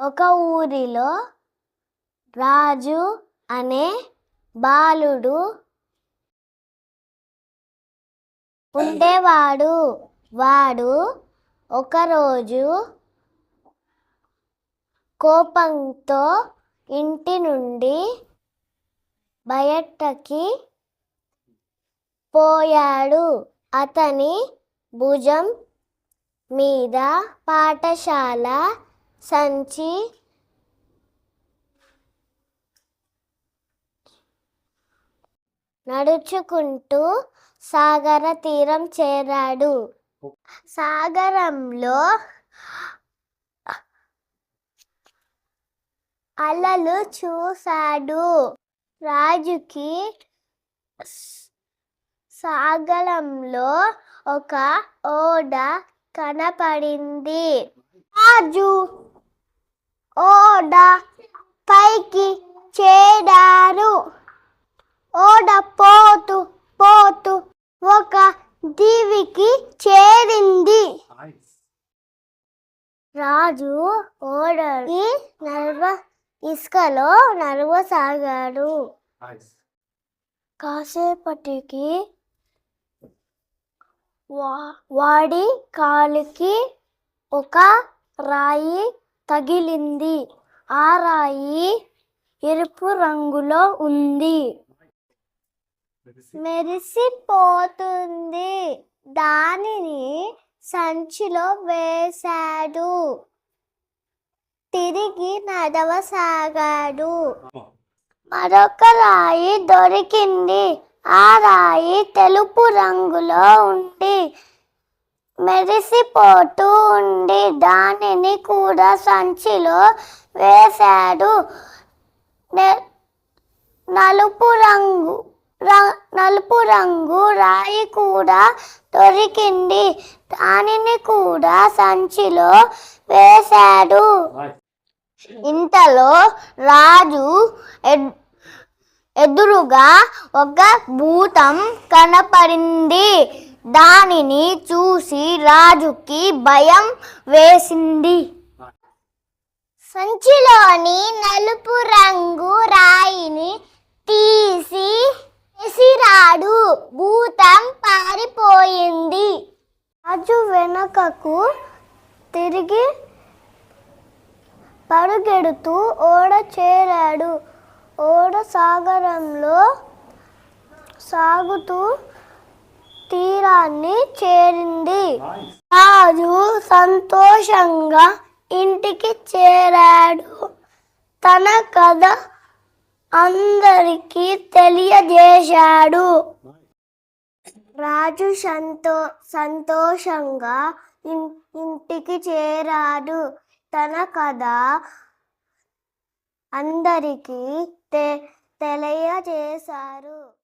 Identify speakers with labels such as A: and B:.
A: ఒక ఊరిలో రాజు అనే బాలుడు ఉండేవాడు. వాడు ఒకరోజు కోపంతో ఇంటి నుండి బయటకి పోయాడు. అతని భుజం మీద పాఠశాల సంచి. నడుచుకుంటూ సాగర తీరం చేరాడు. సాగరంలో అలలు చూశాడు. రాజుకి సాగరంలో ఒక ఓడ కనపడింది. రాజు ఓడ పైకి చేరారు. ఓడ పోతూ పోతూ ఒక దీవికి చేరింది. రాజు ఓడకి నర్వ ఇసుకలో నడవసాగాడు. కాసేపటికి వా- వాడి కాలికి ఒక రాయి తగిలింది. ఆ రాయి ఎరుపు రంగులో ఉంది. మెరిసిపోతుంది. దానిని సంచిలో వేశాడు. తిరిగి నడవసాగాడు. మరొక రాయి దొరికింది. ఆ రాయి తెలుపు రంగులో ఉండి మెరిసిపోతూ ఉండి దానిని కూడా సంచిలో వేశాడు. నె- నలుపు రంగు నలుపు రంగు రాయి కూడా దొరికింది. దానిని కూడా సంచిలో వేశాడు. ఇంతలో రాజు ఎద్- ఎదురుగా ఒక భూతం కనపడింది. దానిని చూసి రాజుకి భయం వేసింది. సంచిలోని నలుపు రంగు రాయిని తీసి ఎసిరాడు భూతం పారిపోయింది. రాజు వెనుకకు తిరిగి పరుగెడుతూ ఓడ చేరాడు. ఓడ సాగరంలో సాగుతూ తీరాన్ని చేరింది. రాజు సంతోషంగా ఇంటికి చేరాడు. తన కథ అందరికీ తెలియజేశాడు. రాజు సంతో సంతోషంగా ఇంటికి చేరాడు. తన కథ అందరికీ తె తెలియజేశారు.